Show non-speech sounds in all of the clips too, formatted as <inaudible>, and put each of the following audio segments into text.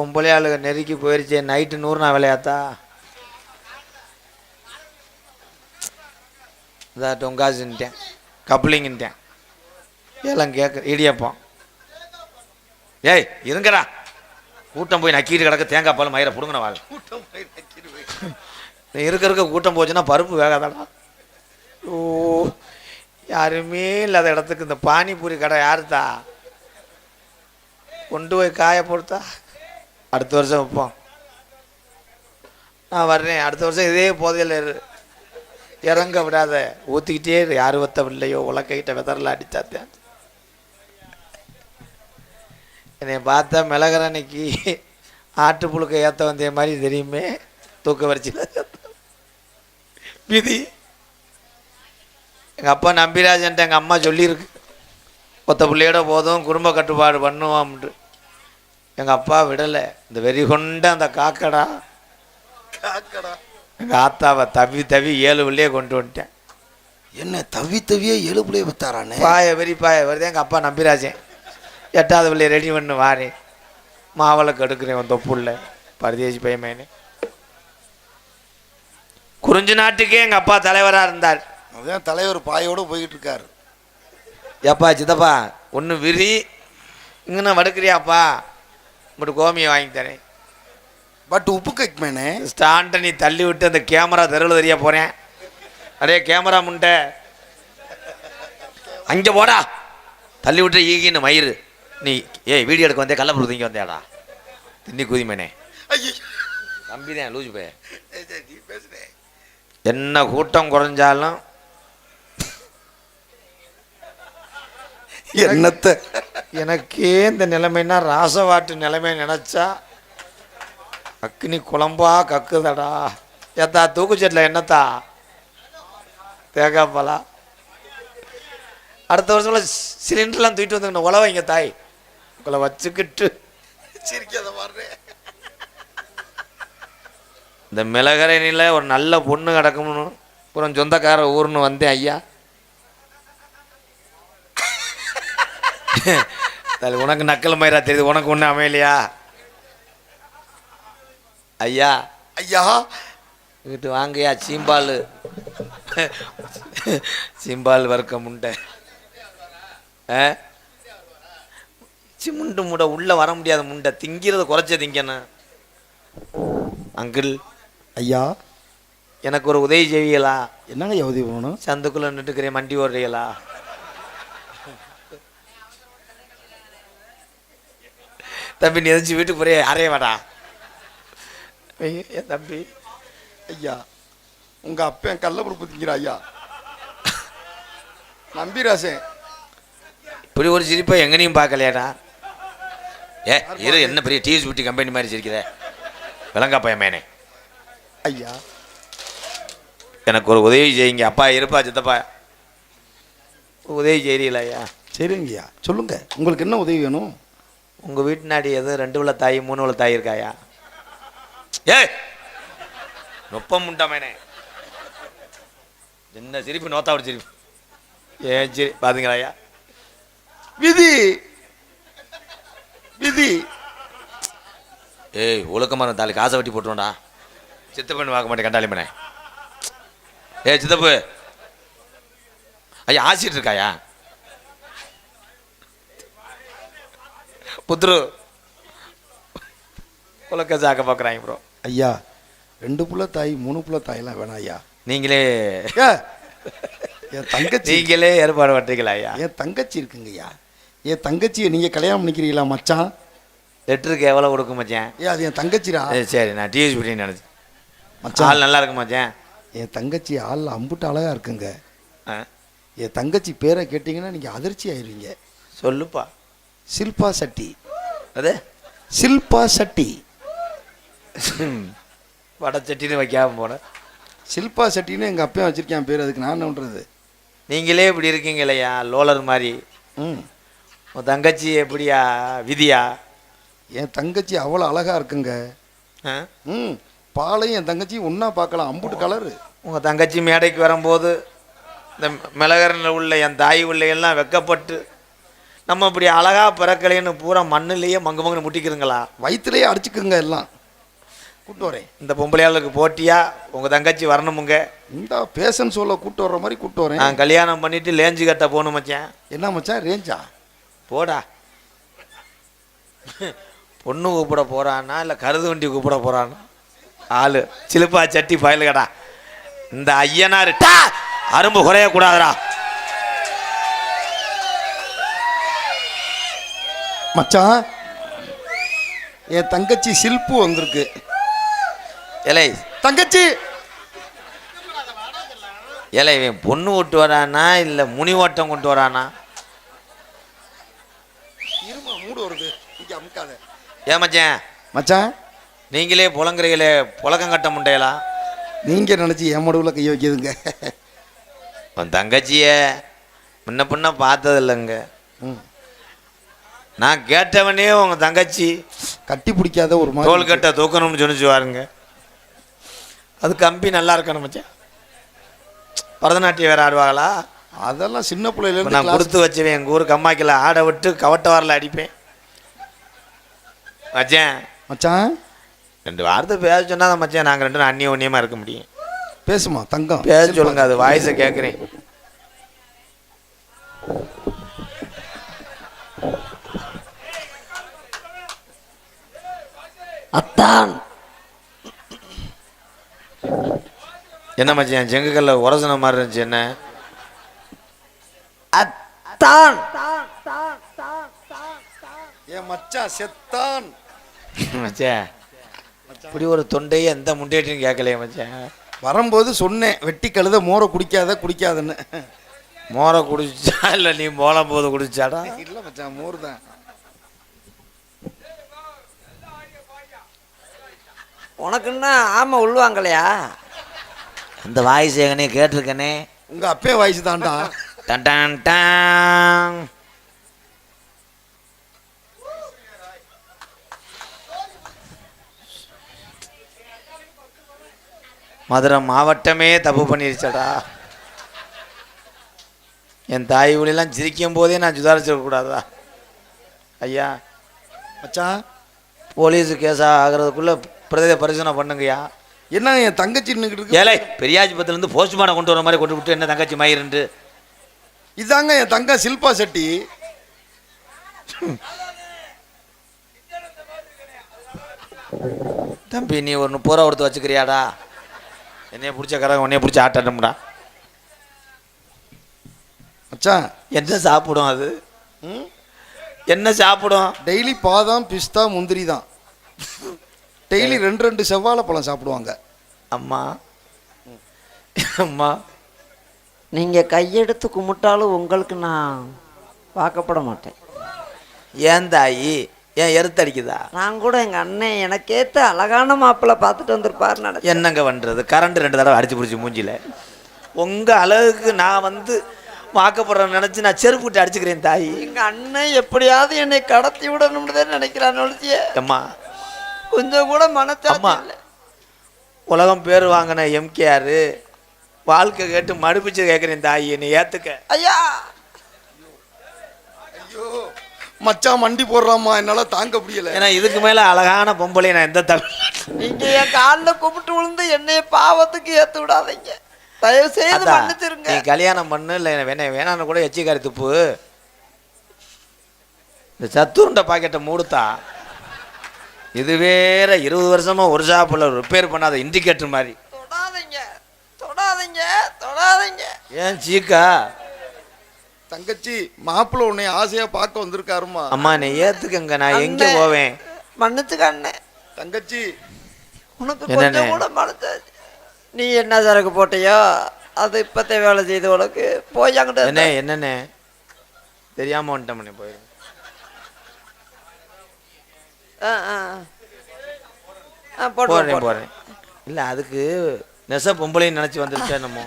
பொம்பளை ஆளுக நெருக்கி போயிருச்சு நைட்டு நூறு நான் விளையாத்தா இதா டொங்காசுன்ட்டேன் கப்ளிங்கின்ட்டேன். ஏலம் கேட்க இடியப்பம். ஏய் இருங்கடா. கூட்டம் போய் நக்கிட்டு கிடக்க தேங்காய் பால் மயிரை பிடுங்கின வாழ் நீ <laughs> இருக்க இருக்க கூட்டம் போச்சுன்னா பருப்பு வேகாதடா. ஓ யாருமே இல்லாத இடத்துக்கு இந்த பானிபூரி கடை யாருத்தா? கொண்டு போய் காய போடுத்தா? அடுத்த வருஷம் வைப்போம். நான் வர்றேன். அடுத்த வருஷம் இதே போதையில் இறங்க விடாத. ஊற்றிக்கிட்டே யார் வத்தவில்லையோ உலக்கிட்ட விதரில் அடித்தாத்தேன் என்னை பார்த்தா மிளகர அன்னைக்கு ஆட்டு புழுக்க ஏற்ற வந்த மாதிரி தெரியுமே. தூக்க வரிச்சியில் விதி. எங்கள் அப்பா நம்பிராஜன்ட்டு எங்கள் அம்மா சொல்லியிருக்கு. ஒத்த பிள்ளையோட போதும் குடும்ப கட்டுப்பாடு பண்ணுவோம்ன்ட்டு. எங்கள் அப்பா விடலை. இந்த வெறி கொண்ட அந்த காக்கடா. காக்கடா. எங்கள் ஆத்தாவை தவி தவி ஏழு பிள்ளையே கொண்டு வந்துட்டேன். என்ன தவி தவியே எழுப்புலையே வித்தாரானே? பாய வெறி பாய வருது. எங்கள் அப்பா நம்பிராஜன் எட்டாவது பிள்ளைய ரெடி பண்ணு வாரேன் மாவளை கெடுக்கிறேன் உன் தொப்புள்ள. பரதேசி பையமேனு. குறிஞ்சி நாட்டுக்கே எங்கள் அப்பா தலைவராக இருந்தார். அதான் தலைவர் பாயோட போய்கிட்டு இருக்காரு ஏப்பா சித்தப்பா ஒன்று விரி. இங்கன்னு வடுக்கிறியாப்பா? இப்படி கோமியை வாங்கி தரேன். பட் உப்பு கேக்மேனே ஸ்டாண்டை நீ தள்ளி விட்டு அந்த கேமரா தெருவில் தெரிய போகிறேன் அடே கேமரா முண்டை. அங்கே போடா. தள்ளி விட்டு ஈகின்னு மயிறு. நீ ஏய் வீடியோ எடுக்க வந்தே கள்ளப்பூர் திங்க வந்தேடா. தின்னி குதிமேனே தம்பி தான் லூசு பே என்ன கூட்டம் குறைஞ்சாலும் என்னத்த? எனக்கே இந்த நிலைமைன்னா ராசவாட்டு நிலைமை நினச்சா அக்னி குழம்பா கக்குதடா. ஏத்தா தூக்குச்சட்டில் என்னத்தா? தேங்காய் பழா அடுத்த வருஷம்ல சிலிண்டர்லாம் தூக்கிட்டு வந்துக்கணும். உழவைங்க தாய். உங்களை வச்சுக்கிட்டு. சிரிக்காத பாடுறேன் இந்த மிளகரணியில் ஒரு நல்ல பொண்ணு கிடக்கும்னு. அப்புறம் சொந்தக்கார ஊர்னு வந்தேன் ஐயா. அது உனக்கு நக்கல் மயிரா தெரியுது. உனக்கு ஒன்றும் அமையலையா? ஐயா. ஐயா. இங்கிட்டு வாங்கய்யா சீம்பால். சீம்பால் வறுக்க முண்டை. ஆ? சிமுண்டு முண்டை உள்ளே வர முடியாத முண்டை. திங்கிறத குறைச்ச திங்கணும் அங்கிள். ஐயா. எனக்கு ஒரு உதவி செய்வீங்களா? என்னங்க உதவி பண்ணணும்? சந்துக்குள்ள நின்றுக்கிறேன் மண்டி ஓடுறீங்களா? தம்பி நீ எதாச்சும் வீட்டுக்கு போறிய? அறைய வாடா என் தம்பி. ஐயா உங்க அப்பன் கள்ளப்பருப்பு திங்கிற ஐயா. நம்பிராசன் இப்படி ஒரு சிரிப்பை எங்கனையும் பார்க்கலையாடா? ஏ இரு என்ன பெரிய டிவி பிடி கம்பெனி மாதிரி சிரிக்கிற? விளங்கா பையமேனே ஐயா. எனக்கு ஒரு உதவி செய்யுங்க அப்பா இருப்பா சித்தப்பா. உதவி செய்றீங்களா ஐயா? சரிங்க ஐயா. சொல்லுங்க. உங்களுக்கு என்ன உதவி வேணும்? உங்கள் வீட்டுனாடி எதுவும் ரெண்டு உள்ள தாய் மூணு உள்ள தாய் இருக்காயா? ஏய்! நொப்பம் உண்டாமேனே என்ன சிரிப்பு நோத்தாவோட சிரிப்பு. ஏன் சரி பாத்தீங்களா ஐயா விதி! விதி! ஏய் ஒழுக்கமான தாலி காசை வெட்டி போட்டுருவோம்டா. சித்தப்பண்ணு பார்க்க மாட்டேன் கண்டாளி மனே ஏய் சித்தப்பு. ஐயா ஆசிட்டு இருக்காயா? புத்துரு உலக்க சாக்க பார்க்குறாங்க ப்ரோ ஐயா ரெண்டு புள்ள தாய் மூணு புள்ள தாயெல்லாம் வேணாம் ஐயா. நீங்களே என் தங்கச்சி. நீங்களே ஏற்பாடு பண்ணுறீங்களா ஐயா? என் தங்கச்சி இருக்குங்க ஐயா. என் தங்கச்சியை நீங்க கல்யாணம் பண்ணிக்கிறீங்களா மச்சான்? லெட்டருக்கு எவ்வளோ கொடுக்கும் மச்சான்? ஏ அது என் தங்கச்சிடா. சரி நான் டிவி பண்ணி நினச்சேன். மச்சான். ஆள் நல்லா இருக்கு மச்சான். என் தங்கச்சி ஆள் அம்புட்டு அழகா இருக்குங்க. என் தங்கச்சி பேரை கேட்டிங்கன்னா நீங்கள் அதிர்ச்சி ஆயிருவீங்க. சொல்லுப்பா. சில்பா சட்டி. அது? சில்பா சட்டி. வடச்சட்டின்னு வைக்காம போனேன் சில்பா சட்டின்னு எங்கள் அப்பையும் வச்சிருக்கேன் பேர் அதுக்கு நான் பண்ணுறது நீங்களே இப்படி இருக்கீங்க இல்லையா? லோலர் மாதிரி. ம். உன் தங்கச்சி எப்படியா? விதியா? என் தங்கச்சி அவ்வளோ அழகா இருக்குங்க? ம். பாலையும் என் தங்கச்சியும் ஒன்றா பார்க்கலாம். அம்புட்டு கலரு. உங்கள் தங்கச்சி மேடைக்கு வரும்போது இந்த மிளகரில் உள்ள என் தாய் உள்ள எல்லாம் வெக்கப்பட்டு நம்ம இப்படி அழகா பிறக்கலைன்னு பூரா மண்ணுலயே மங்கு மங்குன்னு முட்டிக்கிறீங்களா? வயிற்றுலேயே அடிச்சுக்குங்க எல்லாம். கூட்டு வரேன். இந்த பொம்பளையாளுக்கு போட்டியா? உங்க தங்கச்சி வரணுமுங்க. இந்த பேசன் சொல்ல கூட்டு வர்ற மாதிரி கூட்டு வரேன். நான் கல்யாணம் பண்ணிட்டு லேஞ்சு கட்ட போகணும் மச்சான். என்ன மச்சான் ரேஞ்சா? போடா. பொண்ணு கூப்பிட போறானா இல்லை கருது வண்டி கூப்பிட போறானா? ஆளு. சிலுப்பா சட்டி பயலுகடா. இந்த ஐயனாரு டா! அரும்பு குறைய மச்சான் என் தங்கச்சி சில்பு வந்திருக்கு. இலை தங்கச்சி! இலை இவன் பொண்ணு ஓட்டு வரானா இல்லை முனி ஓட்டம் கொண்டு வரானா? இருமா மூடு வருது இங்க அமுக்காத. ஏன் மச்சான் மச்சான்? நீங்களே புலங்குறீங்களே புழக்கம் கட்ட முண்டையலா நீங்க நினைச்சு என் மடுவில் கைய வைக்கிதுங்க உன் தங்கச்சிய முன்ன பின்ன பார்த்தது இல்லைங்க ம். நான் கேட்டவனே உங்க தங்கச்சி. கட்டி பிடிக்காத ஒரு மாதிரி தோள்கட்டை தூக்கணும்னு சொன்னிச்சு பாருங்க. அது கம்பி நல்லா இருக்கணும் மச்சான். பரதநாட்டியம் வேற ஆடுவாங்களா? அதெல்லாம் சின்ன பிள்ளையில நான் கொடுத்து வச்சுவேன். எங்கள் ஊர் கம்மாக்கில் ஆட விட்டு கவட்ட வரல அடிப்பேன். மச்சான். மச்சான்? ரெண்டு வார்த்தை பேச சொன்னா தான் மச்சான் நாங்கள் ரெண்டும் அந்நிய ஒன்னியமாக இருக்க முடியும். பேசுமா தங்கம். பேச சொல்லுங்க அது வாய்ஸை கேட்குறேன் அத்தான் என்ன மச்சான் செங்குக்கல்ல உரசன மாதிரி இருந்துச்சு என்ன? அத்தான். என் மச்சான் செத்தான். மச்சான் இப்படி ஒரு தொண்டையை எந்த முண்டேட்டையும் கேட்கலையே மச்சான் வரும்போது சொன்னேன் வெட்டி கழுத மோரை குடிக்காத குடிக்காதுன்னு. மோரை குடிச்சா இல்லை நீ மோளம் போது குடிச்சாடா? இல்லை மச்சான் மோர் தான். உனக்குன்னா ஆமை உள்வாங்கலையா? அந்த வாய்ஸ் எங்கனே கேட்டிருக்கனே. உங்க அப்பே வயசு தான்டா. டன் டன் மதுரை மாவட்டமே தப்பு பண்ணிருச்சடா. என் தாய் ஒளியெல்லாம் சிரிக்கும் போதே நான் சுதாரிச்சிருக்க கூடாதா ஐயா மச்சான். போலீஸ் கேஸாக ஆகிறதுக்குள்ள பிரதேச பரிசோதனை பண்ணுங்கய்யா. என்ன என் தங்கச்சி நின்றுக்கிட்டு ஏலே பெரியாஜிபத்துலேருந்து போஸ்ட்மார்ட்டம் கொண்டு வர மாதிரி கொண்டு விட்டு என்ன தங்கச்சி மயிருண்டு இதாங்க என் தங்க சில்பா செட்டி. தம்பி நீ ஒரு முப்பது ரூபா கொடுத்து வச்சுக்கிறியாடா? என்னைய பிடிச்ச கரகம் உன்னைய பிடிச்ச ஆட்டணும்டா மச்சான். என்ன சாப்பிடும் அது? என்ன சாப்பிடும்? டெய்லி பாதாம் பிஸ்தா முந்திரி தான் டெய்லி ரெண்டு ரெண்டு செவ்வாழை பழம் சாப்பிடுவாங்க. அம்மா அம்மா. நீங்கள் கையெடுத்து கும்பிட்டாலும் உங்களுக்கு நான் வாக்கப்பட மாட்டேன். ஏன் தாயி? ஏன் எருத்தடிக்குதா நான் கூட எங்கள் அண்ணன் எனக்கேற்ற அழகான மாப்பிள்ளை பார்த்துட்டு வந்திருப்பாருன்னு நினைச்சேன். என்னங்க பண்ணுறது கரண்ட் ரெண்டு தடவை அடிச்சு பிடிச்சி மூஞ்சில உங்கள் அழகுக்கு நான் வந்து வாக்கப்படுறேன்னு நினச்சி நான் செருப்பு விட்டு அடிச்சுக்கிறேன் தாயி. எங்கள் அண்ணன் எப்படியாவது என்னை கடத்தி விடணும்னு தான் நினைக்கிறான் ஒழிச்சிய. அம்மா கொஞ்சம் கூட. இல்லை. உலகம் பேர் வாங்கின எம்கேஆர் வாழ்க்கை கேட்டு மடுப்பிச்சு கேட்குறேன் தாயி என்னை ஏற்றுக்க ஐயா! ஐயோ மச்சான் மண்டி போடுறாமா என்னால தாங்க முடியல. ஏன்னா இதுக்கு மேலே அழகான பொம்பளை நான் எந்த தமிழ் நீங்க என் காலில் கும்பிட்டு விழுந்து என்னைய பாவத்துக்கு ஏத்து விடாதீங்க. தயவு செய்து மன்னிச்சிருங்க. நீ கல்யாணம் பண்ணு இல்லை வேணா வேணான்னு கூட எச்சிக்காரி துப்பு. இந்த சத்துருண்ட பாக்கெட்டை மூடுத்தா இது வேற இருபது வருஷமா ஒரு ஷாப்பில் ரிப்பேர் பண்ணாத இண்டிகேட்டர் மாதிரி. தொடாதீங்க. தொடாதீங்க. தொடாதீங்க. ஏன் சீக்கா? தங்கச்சி மாப்பிள்ளை உன்னை ஆசையா பார்க்க வந்திருக்காருமா அம்மா நீ ஏத்துக்கங்க நான் எங்க. போவேன்? மன்னிச்சுக்க அண்ணன் தங்கச்சி. உனக்கு? கொஞ்சம் கூட மனசாச்சு நீ என்ன சரக்கு போட்டியோ அது இப்பத்தே வேலை செய்து உனக்கு போய் அங்கிட்ட என்ன என்னண்ணே? தெரியாம வந்துட்டேன் பண்ணி போயிரு. ஆ, ஆ. ஆ, போட்டு போறேன் போடு. போறேன் இல்ல அதுக்கு நெச பொம்பளைன்னு நினைச்சு வந்துருச்சேன் நம்ம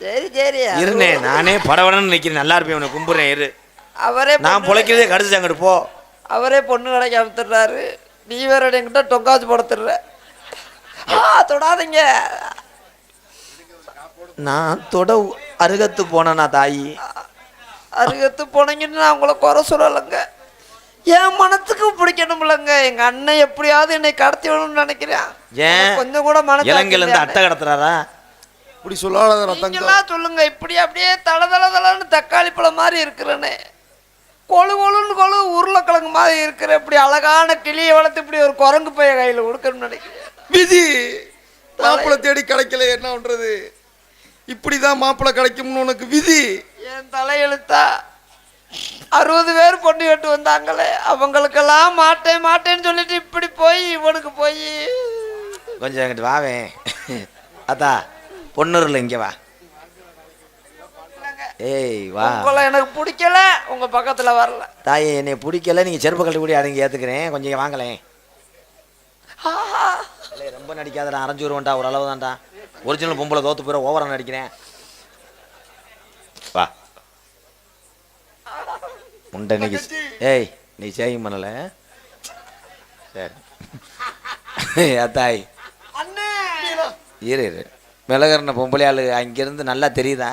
சரி சரி. இருனே நானே படவடன்னு நிக்கிறேன் நல்லா இருப்பேன் உனக்கு கும்பிடுறேன் இரு. அவரே நான் பிழைக்கிறதே கடிச்சு அங்கிட்டு போ. அவரே பொண்ணு கடைக்கு அமுத்துடுறாரு. நீ வேற என்கிட்ட டொங்காச்சு போடத்துடுற. ஆ தொடாதீங்க. நான் தொட அருகத்து போனேனா தாயி? அருகத்து போனீங்கன்னு நான் உங்களை குறை சொல்லலைங்க. என் மனத்துக்கு பிடிக்கணும்லங்க எங்க அண்ணன் எப்படியாவது என்னை கடத்தி விடணும்னு நினைக்கிறேன் ஏன்? கொஞ்சம் கூட இலங்கையில இருந்து அட்டை கடத்துறாரா? இப்படி சொல்லாத தங்க நீங்களாம் சொல்லுங்க. இப்படி அப்படியே தள தள தளன்னு தக்காளி பழம் மாதிரி இருக்கிறேனே. கொழு கொழுன்னு கொழு உருளைக்கிழங்கு மாதிரி இருக்கிற இப்படி அழகான கிளியை வளர்த்து இப்படி ஒரு குரங்கு பைய கையில் கொடுக்கணும்னு நினைக்கிறேன். விதி! மாப்பிள்ளை தேடி கிடைக்கல என்ன பண்றது? இப்படிதான் மாப்பிள்ளை கிடைக்கும்னு உனக்கு விதி! என் தலையெழுத்தா அறுபது பேர் பொண்ணு கேட்டு வந்தாங்களே அவங்களுக்கெல்லாம் மாட்டேன் மாட்டேன்னு சொல்லிட்டு இப்படி போய் இவனுக்கு போய். கொஞ்சம் எங்கிட்டு வாவே. அத்தா பொண்ணுருல இங்க வா. ஏய் வா. உங்களை எனக்கு பிடிக்கல உங்க பக்கத்துல வரல. தாயே என்னை பிடிக்கல நீங்க செருப்பு கட்டி கூடி அடங்கி ஏத்துக்கிறேன். கொஞ்சம். இல்லை ரொம்ப நடிக்காதடா அரைஞ்சு வருவேன்டா ஒரு அளவு தான்டா ஒரிஜினல் பொம்பளை தோத்து போயிட ஓவரா நடிக்கிறேன் வா இன்னைக்கு ஏய் நீ சேவிங் பண்ணல? சரி. அத்தாய். அண்ணே. இரு இரு. மிளகர்ன பொம்பளை ஆளு அங்கிருந்து நல்லா தெரியுதா?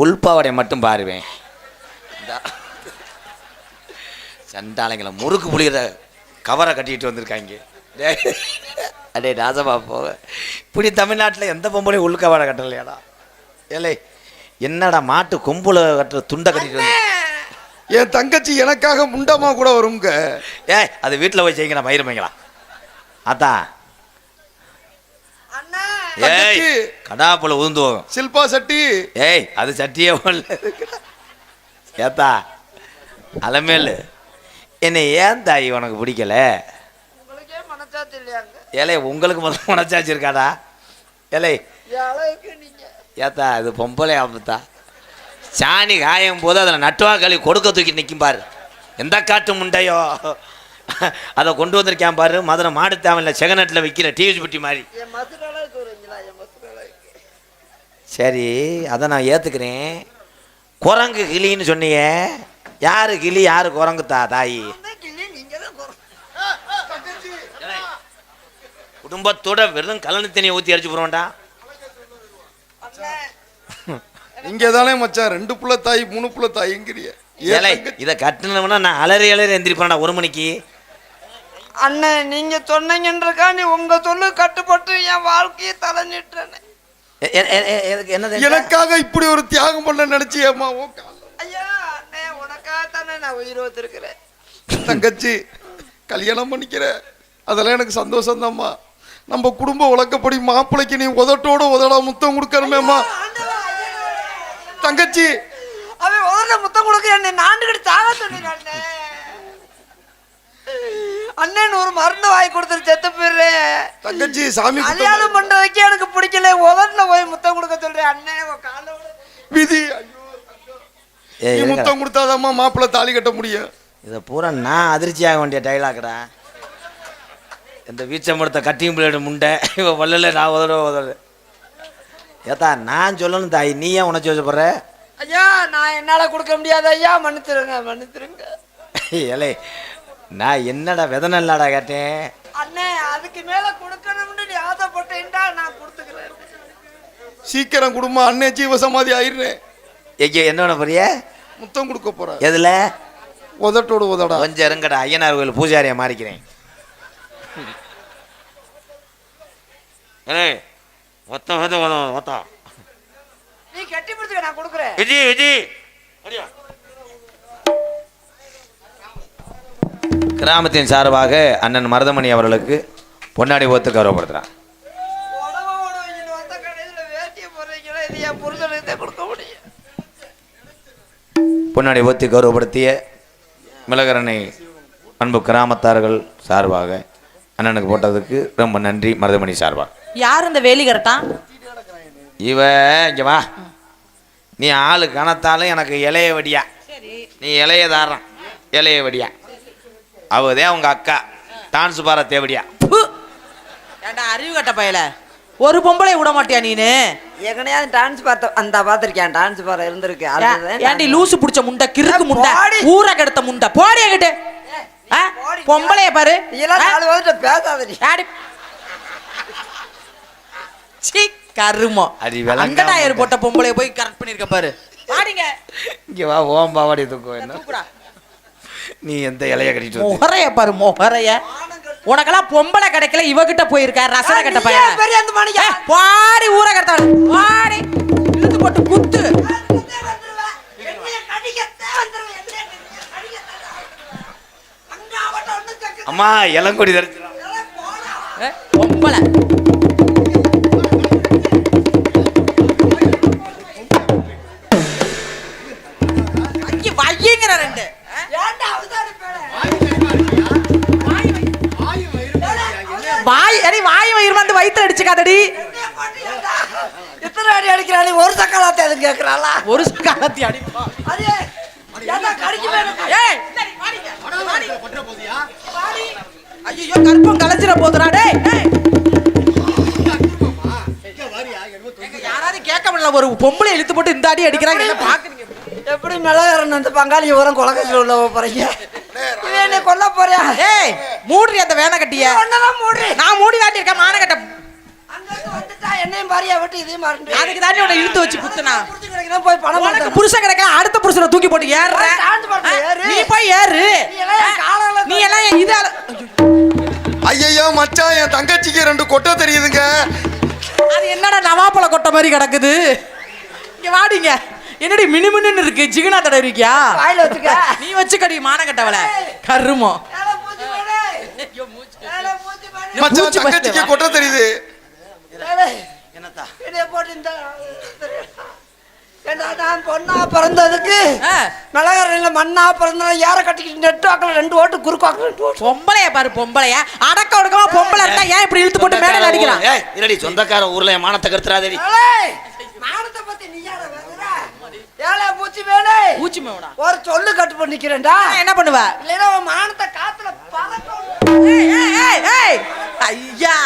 உள்பாவடை மட்டும் பாருவேன். சண்டாளைங்களை முறுக்கு புளிகிற கவரை கட்டிட்டு வந்திருக்காங்க. டேய், அடே ராஜபா போக இப்படி தமிழ்நாட்டில் எந்த பொம்பளையும் உள்கவரை கட்டலையாடா? ஏலே. என்னடா மாட்டு கொம்புல கட்டுற துண்டை கட்டிட்டு வந்து என் தங்கச்சி எனக்காக முண்டமா கூட வருங்க ஏய் அது வீட்டில் போய் செய்யுங்கடா மயிர் வைங்களா அத்தா. அண்ணா! ஏய். கடாப்புல உதுந்து போகும் சில்பா சட்டி! ஏய் அது சட்டியே ஒல்ல ஏத்தா அலமேலு. என்னை ஏன் தாய் உனக்கு பிடிக்கல? ஏலே உங்களுக்கு முதல்ல மனச்சாச்சு இருக்காடா ஏலே. ஏத்தா இது பொம்பளை ஆபத்தா? சாணி காயும் போது அதில் நட்டுவா களி கொடுக்க தூக்கி நிற்கும் பாரு. எந்த காட்டு முண்டையோ? அதை கொண்டு வந்திருக்கான் பாரு. மதுரை மாடு தேவையில்ல செகநட்டில் விற்கிற டிவி பெட்டி மாதிரி. சரி அதை நான் ஏற்றுக்கிறேன் குரங்கு கிளின்னு சொன்னியே. யாரு கிளி யாரு குரங்கு தா தாயி குடும்பத்தோட வெறும் கலனி தண்ணியை ஊற்றி அடிச்சு போகிறோம்டா <laughs> இங்க தானே மச்சான். ரெண்டு புள்ள தாய் மூணு புள்ள தாய்ங்கிறிய. தங்கச்சி- இதை கட்டினோம்னா நான் அலறி அலறி எந்திரிப்பேன்டா ஒரு மணிக்கு? அண்ணன் நீங்க சொன்னீங்கன்றக்காண்டி உங்க சொல்லு கட்டுப்பட்டு என் வாழ்க்கையை தலைஞ்சிட்டேன் என்னது எனக்காக இப்படி ஒரு தியாகம் பண்ண நினைச்சியம்மா. ஐயா அண்ணே உனக்காக தானே நான் உயிர் வச்சிருக்கிறேன் தங்கச்சி கல்யாணம் பண்ணிக்கிற அதெல்லாம் எனக்கு சந்தோஷம் தான்மா நம்ம குடும்ப உலக்கப்படி மாப்பிள்ளைக்கு நீ உதட்டோட உதடா முத்தம் கொடுக்கணுமேம்மா தங்கச்சி. அவன் உதட்ட முத்தம் கொடுக்க என்னை நாண்டுகிட்டு சாக சொல்லிடுறானே அண்ணன் ஒரு மருந்து வாங்கி கொடுத்துட்டு செத்து போயிடுறேன் தங்கச்சி சாமி கல்யாணம் பண்றதுக்கே எனக்கு பிடிக்கல. உதட்டில் போய் முத்தம் கொடுக்க சொல்றேன் அண்ணன் உன் காலை விடு. விதி. முத்தம் கொடுத்தாதாம்மா மாப்பிள்ளை தாலி கட்ட முடியும். இதை பூரா நான் அதிர்ச்சி ஆக வேண்டிய டைலாக்டா இந்த வீச்சம்படுத்த கட்டிங் பிளேடு முண்டை. இவ வல்லல நான் உதட உதடு ஏத்தா நான் சொல்லணும் தாய் நீ ஏன் உணர்ச்சி வச்சப்படுற ஐயா நான் என்னால கொடுக்க முடியாது ஐயா. மன்னிச்சிருங்க மன்னிச்சிருங்க. ஏலே நான் என்னடா விதனல்லாடா கேட்டேன்? அண்ணே அதுக்கு மேல கொடுக்கணும்னு நீ ஆசைப்பட்டேன்டா நான் கொடுத்துக்கிறேன் சீக்கிரம் குடும்பம் அண்ணே ஜீவ சமாதி ஆயிடுறேன். எங்க என்ன பண்ண போறிய? முத்தம் கொடுக்க போற எதுல? உதட்டோட உதடா. கொஞ்சம் இருங்கடா ஐயனார் கோயில் பூஜாரியா மாறிக்கிறேன். <laughs> ஒத்த ஒத்த ஒத்த ஒத்த. நீ கட்டி பிடிச்சுக்க நான் கொடுக்குறேன். விஜி விஜி. கிராமத்தின் சார்பாக அண்ணன் மருதமணி அவர்களுக்கு பொன்னாடி கொடுக்க முடியும் பொன்னாடி ஒத்தி கௌரவப்படுத்திய மிளகரணை அன்பு கிராமத்தார்கள் சார்பாக அண்ணனுக்கு போட்டதுக்கு ரொம்ப நன்றி மருதமணி சார்பாக யார் இந்த வேலி கரெக்டான் இவ இங்க வா. நீ ஆளு கணத்தாலும் எனக்கு இலைய வடியா. நீ இலைய தாரான் இலைய வடியா. அவதே உங்க அக்கா டான்ஸ் பார தேவடியா ஏண்டா அறிவு கட்ட பயல? ஒரு பொம்பளை விட மாட்டியா நீனு? எங்கனையாவது டான்ஸ் பார்த்த அந்த பார்த்துருக்கேன் டான்ஸ் பாரு இருந்திருக்கு. ஏண்டி லூசு புடிச்ச முண்டை கிறுக்கு முண்டை. ஊரை கெடுத்த முண்டை போடிய கிட்ட. பொம்பளைய பாரு. பேசாதடி. சீ கருமம். அடி விளங்காம அந்த டயர் இருக்க. போட்ட பொம்பளைய போய் கரெக்ட் பண்ணிருக்க பாரு. வாடிங்க இங்க வா ஓம் பாவாடி தூக்கம் என்ன? தூக்குடா. நீ எந்த இலைய கட்டிட்டு முகரைய பாரு முகரைய உனக்கெல்லாம் பொம்பளை கிடைக்கல இவகிட்ட போயிருக்க ரசனை கட்ட பையன்? பாடி ஊற கட்டாள் பாடி. இழுத்து போட்டு குத்து. அம்மா இளங்கொடி தரிச்சு ஏ, பொம்பளை வையுங்கிற ரெண்டு? வாய் அடி வாய் வயிறு வந்து வயித்துல அடிச்சுக்காதடி? எத்தனை அடி அடிக்கிறாளி ஒரு சக்காலத்தை எதுவும் கேட்கிறாளா ஒரு காலத்தி அடிப்பா அது ஏன்டா கடிக்கவே எனக்கு? ஏய். ஐயையோ கற்பம் கலைச்சிட போதுடா டேய் யாராவது கேட்க முடியல ஒரு பொம்பளை இழுத்து போட்டு இந்த அடி அடிக்கிறாங்க என்ன பாக்குறீங்க எப்படி மிளகாரன் அந்த பங்காளி உரம் குலகத்தில் உள்ள போறீங்க இவன் என்னை கொல்ல போறியா? ஏய் மூடி அந்த வேனை கட்டிய. ஒன்னதான் மூடி நான் மூடி காட்டியிருக்கேன் மான கட்ட. வந்துட்டா என்னையும் பாரியா விட்டு இதையும் மறந்து. அதுக்கு தாண்டி உன்னை இழுத்து வச்சு குத்துனா. போய் பணம் உனக்கு புருஷன் கிடைக்க அடுத்த புருஷனை தூக்கி போட்டு ஏறுற. ஏறு. நீ போய் ஏறு. நீ எல்லாம் இதால ஐயையோ மச்சான் என் தங்கச்சிக்கு ரெண்டு கொட்டை தெரியுதுங்க. அது என்னடா நவாப்பழ கொட்டை மாதிரி கிடக்குது? இங்க வாடிங்க. என்னடி மினுமின்னு இருக்கு? ஜிகுனா தடவிருக்கியா வாயில வச்சுக்க. நீ வச்சு கடி மான கட்டவள கருமோ மச்சான் பூச்சி தங்கச்சிக்கு கொட்டை தெரியுது. என்னத்தா? போட்டு இந்த ஏண்டா நான் பொண்ணா பிறந்ததுக்கு? ஆ, மிளகாரில் மண்ணா பிறந்தாலும் யாரை கட்டிக்கிட்டு நெட்டு வாக்கில் ரெண்டு ஓட்டு குறுக்கு வாக்கில் ரெண்டு ஓட்டு. பொம்பளைய பாரு பொம்பளைய. அடக்க ஒடுக்கமா பொம்பளை இருந்தா ஏன் இப்படி இழுத்து போட்டு மேடையில அடிக்கிறான்? ஏய் இல்லடி சொந்தக்கார ஊர்ல மானத்தை கருத்துறாதடி மானத்தை பத்தி நீ யார பேசுற ஏலே பூச்சி மேவடா. ஒரு சொல்லு கட்டு பண்ணி நிக்கிறேன்டா. என்ன பண்ணுவ? இல்லைன்னா உன் மானத்தை காத்துல. ஏய், ஏய், ஏய். ஐயா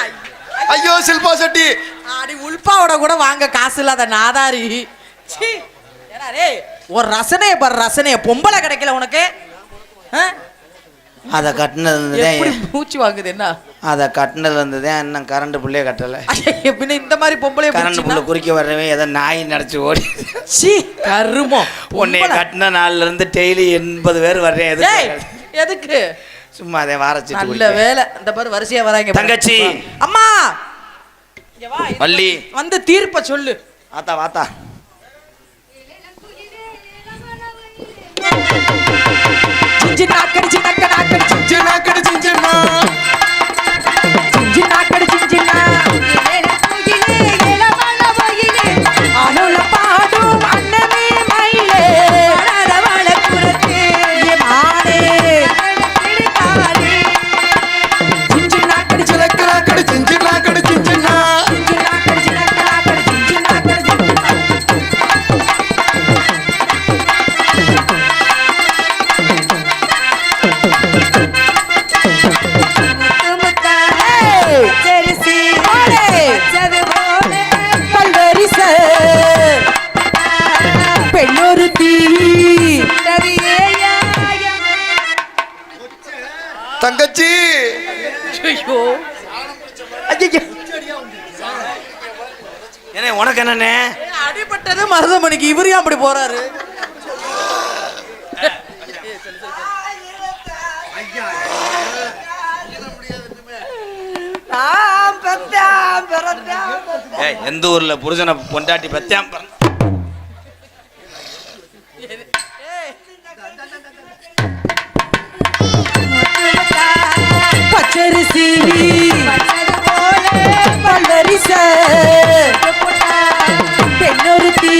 ஐயோ. சில்பா செட்டி. அடி உள்பாவோட கூட வாங்க காசு இல்லாத நாதாரி. ஒரு ரசனைய பாரு ரசனைய. பொம்பளை கிடைக்கல உனக்கு? அதை கட்டினது மூச்சு வாங்குது என்ன? அதை கட்டினது வந்ததே இன்னும் கரண்ட் புள்ளைய கட்டல. பின்ன இந்த மாதிரி பொம்பளை கரண்ட் புள்ள குறிக்க வர்றவன் ஏதோ நாய் நடச்சு ஓடி சி கருமோ பொம்பளை. கட்டின நாள்ல இருந்து டெய்லி எண்பது பேர் வர்றேன் எதுக்கு? எதுக்கு? சும்மா அதை வாரச்சிட்டு நல்ல. வேலை. இந்த பாரு வரிசையா வராங்க. தங்கச்சி. அம்மா! வள்ளி. வந்து தீர்ப்ப சொல்லு. வாத்தா வாத்தா. జింజి తాకడి జితక్కడ தங்கச்சி. ஐயோ. ஏனே உனக்கு என்னண்ணே? அடிபட்டது மருதமணிக்கு. இவரு ஏன் அப்படி போறாரு? நான் பெத்தேன், பிறந்தேன், பெத்தேன். ஏய் எந்த ஊர்ல புருஷனை பொண்டாட்டி பத்தியாம் பச்சரிசி பல்லரிச பெண்ணொரு தீ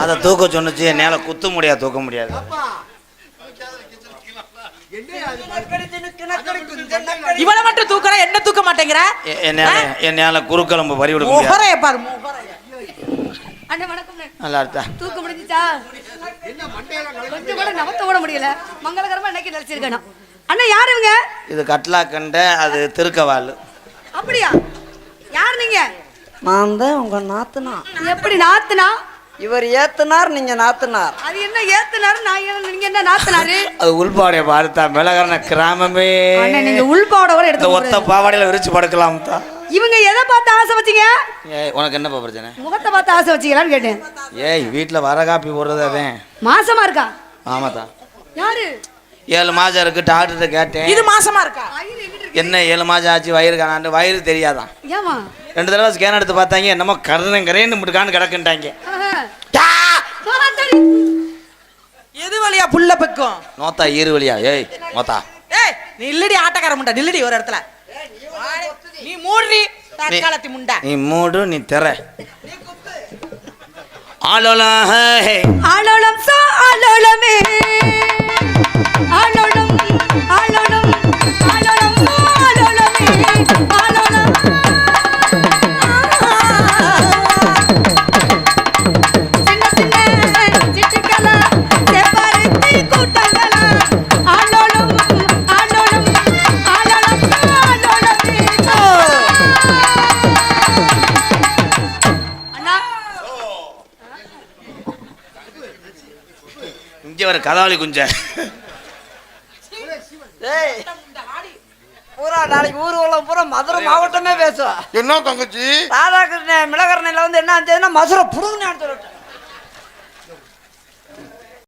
அதை தூக்க சொன்னுச்சு என்னால் குத்த முடியாது தூக்க முடியாது. இவனை மட்டும் தூக்குற என்ன தூக்க மாட்டேங்கிற? எ- என்னால என்னால் குறுக்கிழம்பு பறி விட முடியாது. முகரைய பாரு முகரைய. அண்ணே வணக்கம் அண்ணே. நல்லா இருக்கா? தூக்க முடிஞ்சுச்சா? கொஞ்சம் கூட நவத்த கூட முடியல. மங்களகரமா இன்னைக்கு நினைச்சிருக்கணும் அண்ணா யார் இவங்க? இது கட்லா கண்ட அது திருக்கவாள் அப்படியா? யார் நீங்க? நான் தான் உங்க நாத்துனா. எப்படி நாத்துனா? இவர் ஏத்துனார் நீங்க நாத்துனார். அது என்ன ஏத்துனாரு? நான் என்ன நீங்க என்ன நாத்துனாரு? அது உள்பாடையை பார்த்தா மிளகரண கிராமமே. அண்ணே நீங்க உள்பாவோட கூட இந்த எடுத்து ஒத்த போடுறது. பாவாடையில விரிச்சு படுக்கலாம் தான் இவங்க எதை பார்த்து ஆசை வச்சீங்க? ஏய் உனக்கு என்னப்பா பிரச்சனை? முகத்தை பார்த்து ஆசை வச்சீங்களான்னு கேட்டேன். ஏய் வீட்டில் வர காப்பி போடுறது அதேன். மாசமா இருக்கா? ஆமாத்தா. யாரு? ஏழு மாதம் இருக்கு டாக்டர்கிட்ட கேட்டேன். இது மாசமா இருக்கா? வயிறு எங்கிட்டு இருக்கு? என்ன ஏழு மாதம் ஆச்சு வயிறு காணாண்டு வயிறு தெரியாதான் ஏமா ரெண்டு தடவை ஸ்கேன் எடுத்து பார்த்தாங்க என்னமோ கரையன்னு முட்டுக்கான்னு கிடக்குன்ட்டாங்க. எது வழியா புள்ள பெக்கும்? நோத்தா ஈரு வழியா? ஏய் நோத்தா. ஏய் நீ இல்லடி ஆட்டக்கார முண்டா நில்லடி ஒரு இடத்துல. நீ மூடி தற்காலத்தி முண்டா. நீ மூடு நீ திற. ஆளோலாம் ஹே ஆளோளம் சோ ஆளோளமே இங்கே வர கதாவளி குஞ்ச ஏய் பூரா நாளைக்கு ஊர்வலம் பூரா மதுரை பேசுவா என்ன தங்கச்சி? ராதாகிருஷ்ணன் மிளகரணையில் வந்து என்ன ஆச்சுன்னா மதுரை புடுங்கன்னு சொல்லிட்டேன்